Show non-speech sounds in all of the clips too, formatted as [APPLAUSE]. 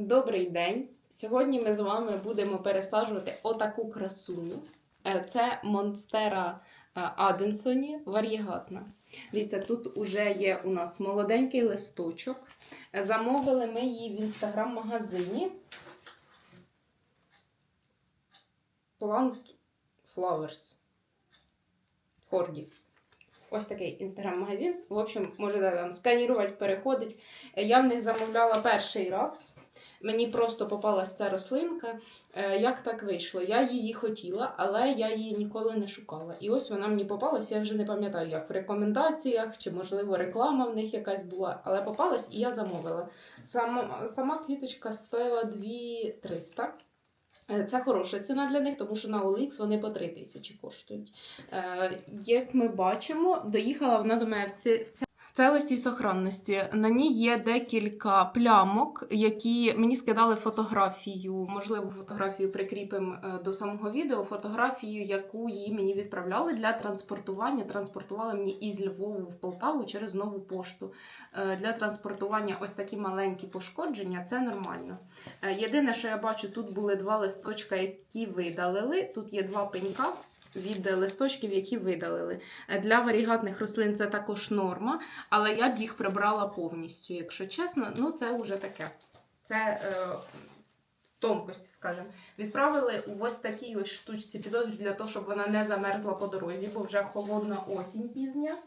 Добрий день! Сьогодні ми з вами будемо пересаджувати отаку красуню. Е, Це Монстера е, Аденсоні варігатна. Дивіться, тут уже є у нас молоденький листочок. Замовили ми її в інстаграм-магазині. Plant Flowers. Форді. Ось такий інстаграм-магазин. В общем, можете там сканірувати, переходити. Я в них замовляла перший раз. Мені просто попалась ця рослинка. Е, Як так вийшло? Я її хотіла, але я її ніколи не шукала. І ось вона мені попалась, я вже не пам'ятаю, як в рекомендаціях, чи, можливо, реклама в них якась була, але попалась і я замовила. Сама, сама квіточка стоїла 2300. Е, Це хороша ціна для них, тому що на OLX вони по 3 тисячі коштують. Е, Як ми бачимо, доїхала вона до мене в ця- целості і сохранності. На ній є декілька плямок, які мені скидали фотографію. Можливо, фотографію прикріпимо е, до самого відео. Фотографію, яку її мені відправляли для транспортування. Транспортували мені із Львову в Полтаву через нову пошту. Е, Для транспортування ось такі маленькі пошкодження це нормально. Е, Єдине, що я бачу, тут були два листочка, які видалили. Тут є два пенька. Від листочків, які видалили. Е, Для варігатних рослин це також норма, але я б їх прибрала повністю, якщо чесно. Ну, це вже таке. Це е, тонкості, скажімо. Відправили у ось такій ось штучці підозрю для того, щоб вона не замерзла по дорозі, бо вже холодна осінь пізня.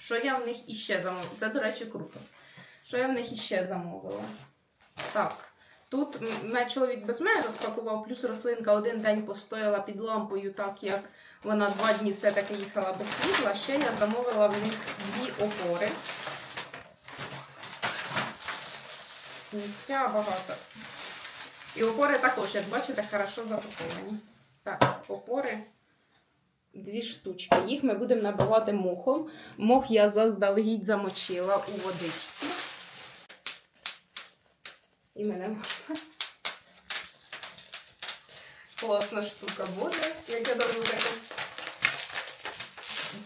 Що я в них іще замовила? Це, до речі, круто. Що я в них іще замовила? Так. Тут м, мене чоловік без мене розпакував, плюс рослинка один день постояла під лампою, так як вона два дні все-таки їхала без світла. Ще я замовила в них дві опори. Сміття багато. І опори також, як бачите, хорошо запаковані. Так, опори дві штучки. Їх ми будемо набивати мохом. Мох я заздалегідь замочила у водичці. І класна штука буде, як я давно таке.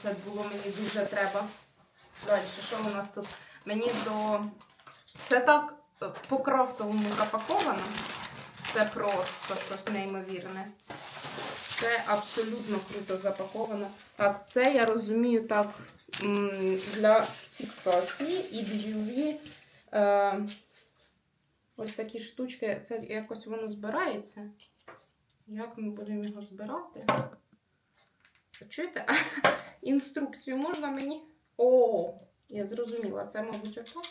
Це було мені дуже треба. Далі, що у нас тут? Мені до. Все так е, по-крафтовому запаковано. Це просто щось неймовірне. Це абсолютно круто запаковано. Так, це я розумію так для фіксації і дві. Е, ось такі штучки. Це якось воно збирається. Як ми будемо його збирати? Чуєте? [LAUGHS] Інструкцію можна мені? О, я зрозуміла, це, мабуть, отак.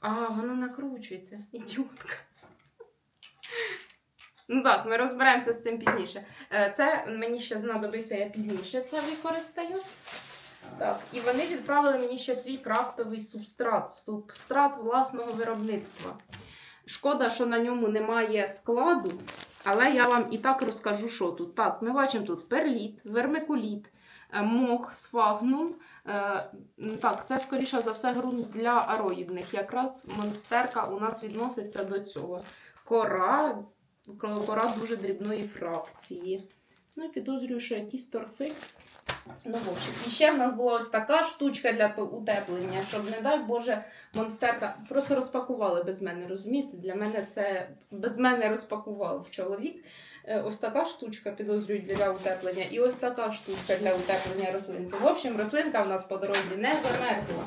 А, воно накручується. Ідіотка. [LAUGHS] Ну так, ми розберемося з цим пізніше. Е, Це мені ще знадобиться, я пізніше це використаю. Так, і вони відправили мені ще свій крафтовий субстрат, субстрат власного виробництва. Шкода, що на ньому немає складу, але я вам і так розкажу, що тут. Так, ми бачимо тут перліт, вермикуліт, е, мох, сфагнум. Е, Так, це, скоріше за все, ґрунт для ароїдних. Якраз монстерка у нас відноситься до цього. Кора, кора дуже дрібної фракції. Ну і підозрюю, що якісь торфи. Ну, в общем. І ще в нас була ось така штучка для утеплення, щоб, не дай Боже, монстерка просто розпакували без мене, розумієте? Для мене це без мене розпакував чоловік. Е, Ось така штучка підозрюю для утеплення, і ось така штучка для утеплення рослинки. В общем, рослинка в нас по дорозі не замерзла.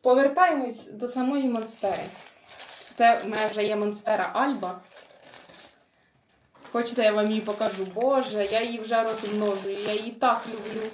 Повертаємось до самої монстери. Це в мене вже є монстера Альба. Хочете, я вам її покажу? Боже, я її вже розмножую, я її так люблю.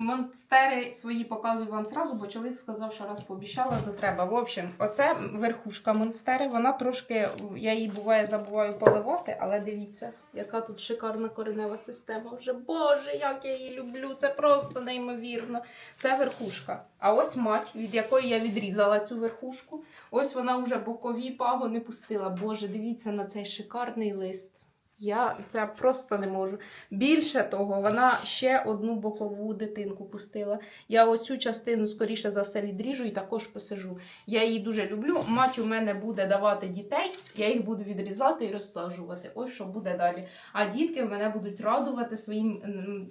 Монстери свої показую вам зразу, бо чоловік сказав, що раз пообіцяла, то треба. В общем, оце верхушка монстери. Вона трошки, я її буває забуваю поливати, але дивіться, яка тут шикарна коренева система. Вже Боже, як я її люблю! Це просто неймовірно. Це верхушка. А ось мать, від якої я відрізала цю верхушку. Ось вона вже бокові пагони пустила. Боже, дивіться на цей шикарний лист. Я це просто не можу. Більше того, вона ще одну бокову дитинку пустила. Я оцю частину, скоріше за все, відріжу і також посажу. Я її дуже люблю. Мать у мене буде давати дітей, я їх буду відрізати і розсаджувати. Ось що буде далі. А дітки мене будуть радувати своїм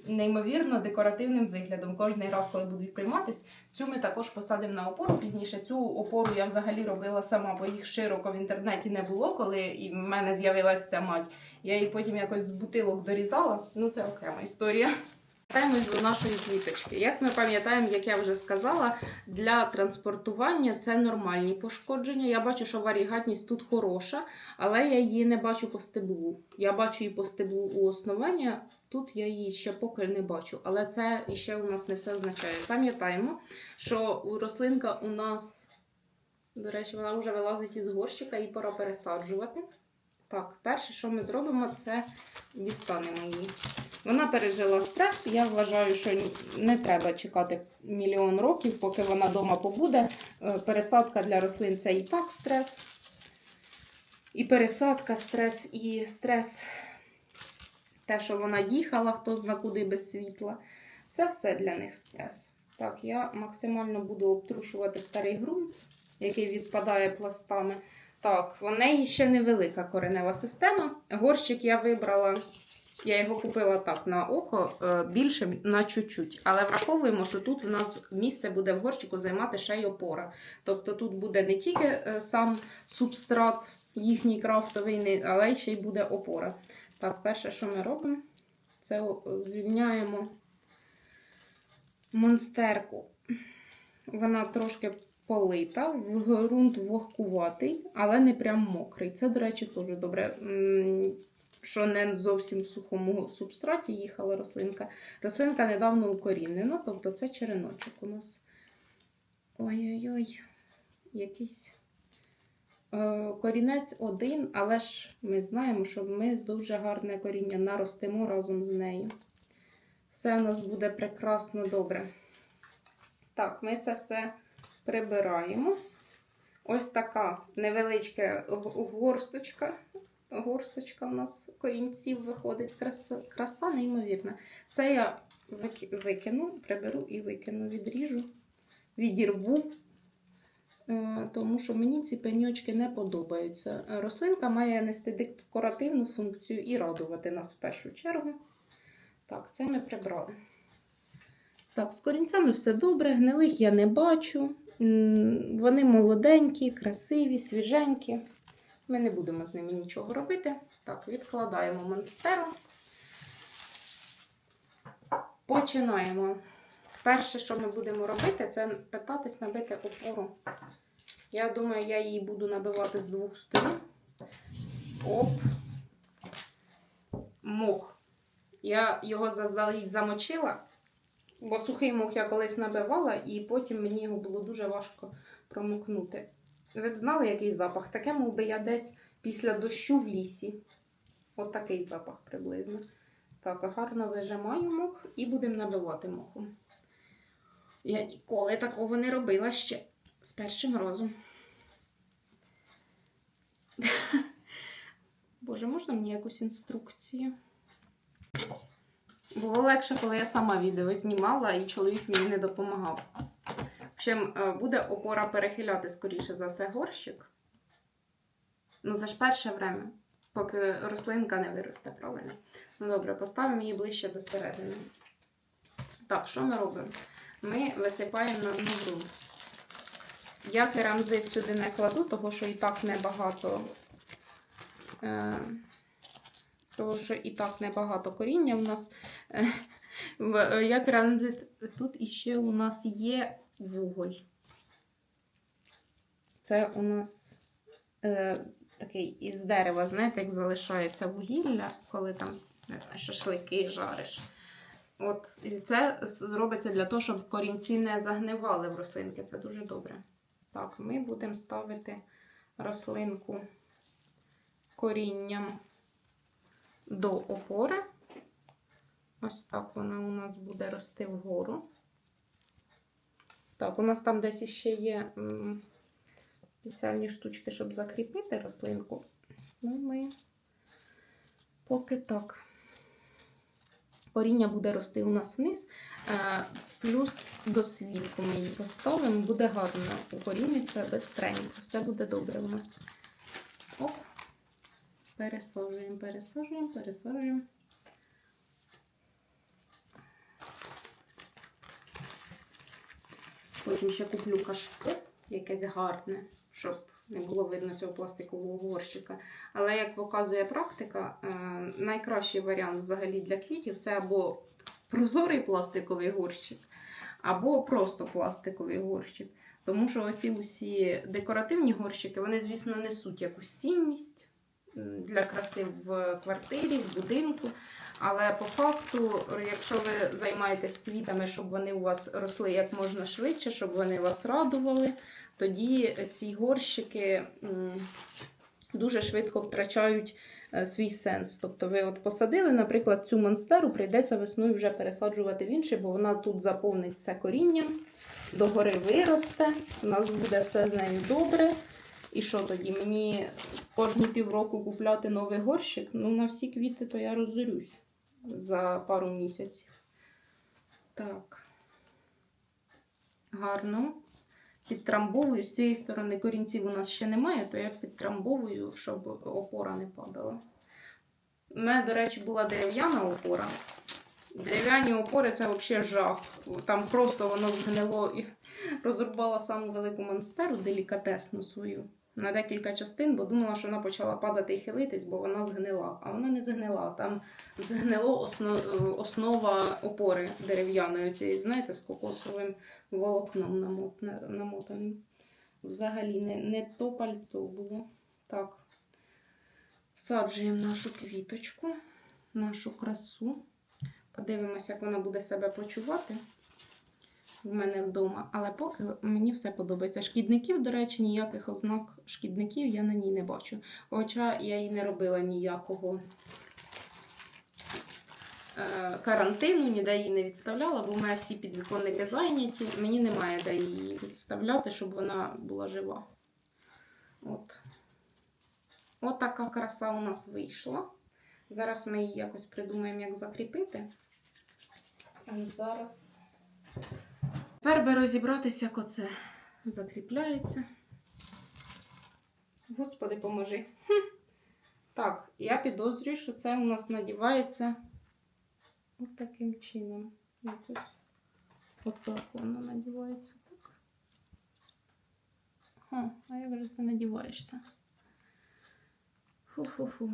неймовірно декоративним виглядом. Кожний раз, коли будуть прийматись, цю ми також посадимо на опору. Пізніше цю опору я взагалі робила сама, бо їх широко в інтернеті не було, коли в мене з'явилася ця мать. Я її потім якось з бутилок дорізала. Ну, це окрема історія. Вертаємось до нашої квіточки. Як ми пам'ятаємо, як я вже сказала, для транспортування це нормальні пошкодження. Я бачу, що варігатність тут хороша, але я її не бачу по стеблу. Я бачу її по стеблу у основання. Тут я її ще поки не бачу, але це іще у нас не все означає. Пам'ятаємо, що рослинка у нас, до речі, вона вже вилазить із горщика і пора пересаджувати. Так, перше, що ми зробимо, це дістанемо її. Вона пережила стрес. Я вважаю, що не треба чекати мільйон років, поки вона вдома побуде. Е, Пересадка для рослин це і так стрес. І пересадка, стрес, і стрес, те, що вона їхала, хто зна куди без світла. Це все для них стрес. Так, я максимально буду обтрушувати старий ґрунт, який відпадає пластами. Так, в неї ще невелика коренева система. Горщик я вибрала, я його купила так на око, е, більше на чуть-чуть. Але враховуємо, що тут у нас місце буде в горщику займати ще й опора. Тобто тут буде не тільки е, сам субстрат, їхній крафтовий, але ще й буде опора. Так, перше, що ми робимо, це звільняємо монстерку. Вона трошки полита, ґрунт вогкуватий, але не прям мокрий. Це, до речі, теж добре. Що не зовсім в сухому субстраті їхала рослинка. Рослинка недавно укорінена, тобто це череночок у нас. Ой-ой-ой, якийсь е, корінець один, але ж ми знаємо, що ми дуже гарне коріння наростимо разом з нею. Все у нас буде прекрасно добре. Так, ми це все прибираємо. Ось така невеличка горсточка. Горсточка у нас корінців виходить. Краса, краса неймовірна. Це я викину, приберу і викину, відріжу, відірву. Е, Тому що мені ці пеньочки не подобаються. Рослинка має нести декоративну функцію і радувати нас в першу чергу. Так, це ми прибрали. Так, з корінцями все добре, гнилих я не бачу. Вони молоденькі, красиві, свіженькі. Ми не будемо з ними нічого робити. Так, відкладаємо монстеру. Починаємо. Перше, що ми будемо робити, це питатись набити опору. Я думаю, я її буду набивати з двох сторін. Оп. Мох. Я його заздалегідь замочила, бо сухий мох я колись набивала, і потім мені його було дуже важко промокнути. Ви б знали, який запах? Таке, мов би я десь після дощу в лісі. От такий запах приблизно. Так, гарно вижимаю мох і будемо набивати мохом. Я ніколи такого не робила ще з першим разом. [LAUGHS] Боже, можна мені якусь інструкцію? Було легше, коли я сама відео знімала і чоловік мені не допомагав. В общем, е, буде опора перехиляти, скоріше за все, горщик. Ну, це ж перше время, поки рослинка не виросте, правильно? Ну, добре, поставимо її ближче до середини. Так, що ми робимо? Ми висипаємо на, ґрунт. Я керамзит сюди не кладу, тому що і так небагато. Тому що і так небагато коріння у нас. Е, [LAUGHS] в- е, я керамзит тут іще у нас є вуголь. Це у нас е, такий із дерева, знаєте, як залишається вугілля, коли там не знаю, шашлики жариш. От, і це с- робиться для того, щоб корінці не загнивали в рослинки. Це дуже добре. Так, ми будемо ставити рослинку корінням до опори. Ось так вона у нас буде рости вгору. Так, у нас там десь ще є спеціальні штучки, щоб закріпити рослинку. Ну, ми Поки так. Коріння буде рости у нас вниз, е, плюс до світку ми її поставимо, буде гарно укоріниться безстренько. Все буде добре у нас. Оп. Пересаджуємо, пересаджуємо, пересаджуємо. Потім ще куплю кашпо, якесь гарне, щоб не було видно цього пластикового горщика. Але як показує практика, е, найкращий варіант взагалі для квітів це або прозорий пластиковий горщик, або просто пластиковий горщик. Тому що оці усі декоративні горщики, вони, звісно, несуть якусь цінність для краси в квартирі, в будинку. Але по факту, якщо ви займаєтесь квітами, щоб вони у вас росли як можна швидше, щоб вони вас радували, тоді ці горщики дуже швидко втрачають е, свій сенс. Тобто ви от посадили, наприклад, цю монстеру, прийдеться весною вже пересаджувати в інший, бо вона тут заповнить все корінням, догори виросте, у нас буде все з нею добре. І що тоді? Мені кожні півроку купляти новий горщик? Ну, на всі квіти то я розорюсь за пару місяців. Так. Гарно. Підтрамбовую. З цієї сторони корінців у нас ще немає, то я підтрамбовую, щоб опора не падала. У мене, до речі, була дерев'яна опора. Дерев'яні опори це взагалі жах. Там просто воно згнило і [LAUGHS] розрубала саму велику монстеру, делікатесну свою, на декілька частин, бо думала, що вона почала падати і хилитись, бо вона згнила. А вона не згнила. Там згнило осно- основа опори дерев'яної, цієї, знаєте, з кокосовим волокном намотаним. Взагалі не, не то пальто було. Так. Всаджуємо нашу квіточку, нашу красу. Подивимося, як вона буде себе почувати в мене вдома. Але поки мені все подобається. Шкідників, до речі, ніяких ознак шкідників я на ній не бачу. Хоча я їй не робила ніякого е, карантину, ніде її не відставляла, бо в мене всі підвіконники зайняті. Мені немає де її відставляти, щоб вона була жива. От. От така краса у нас вийшла. Зараз ми її якось придумаємо, як закріпити. А Зараз. Тепер би розібратися, як оце закріпляється. Господи, поможи. Хм. Так, я підозрюю, що це у нас надівається от чином. Якось отак воно надівається. Так. Ха, а як же ти надіваєшся? Фу-фу-фу.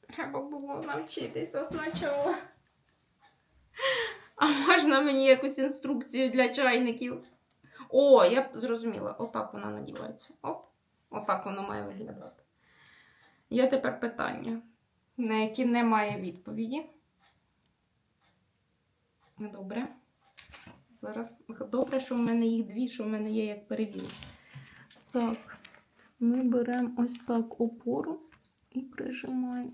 Треба було навчитися спочатку. Можна мені якусь інструкцію для чайників? О, я зрозуміла. Отак вона надівається. Оп. Отак воно має виглядати. Є тепер питання, на які немає відповіді. Добре. Зараз добре, що в мене їх дві, що в мене є як перевір. Так, ми беремо ось так опору і прижимаємо.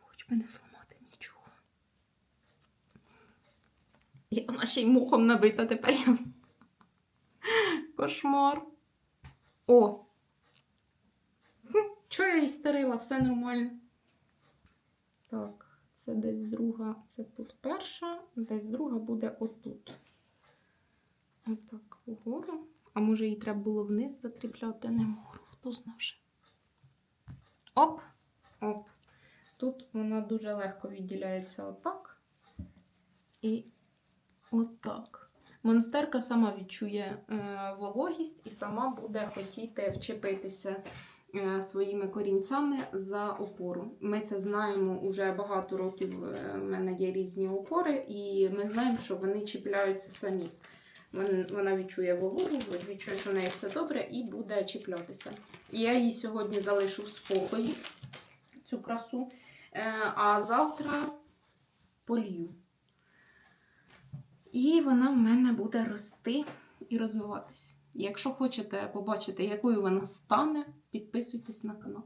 Хоч би не зламати нічого. І вона ще й мухом набита тепер. я- Кошмар. О! Чого я її стерила? Все нормально. Так, це десь друга, це тут перша, десь друга буде отут. Отак, вгору. А може її треба було вниз закріпляти? Не можу, хто знав. Оп, оп. Тут вона дуже легко відділяється отак. І отак. Монстерка сама відчує е, вологість і сама буде хотіти вчепитися е, своїми корінцями за опору. Ми це знаємо уже багато років. е, В мене є різні опори, і ми знаємо, що вони чіпляються самі. Вона відчує вологу, відчує, що в неї все добре, і буде чіплятися. Я її сьогодні залишу в спокої, цю красу, Е, а завтра полью. І вона в мене буде рости і розвиватись. Якщо хочете побачити, якою вона стане, підписуйтесь на канал.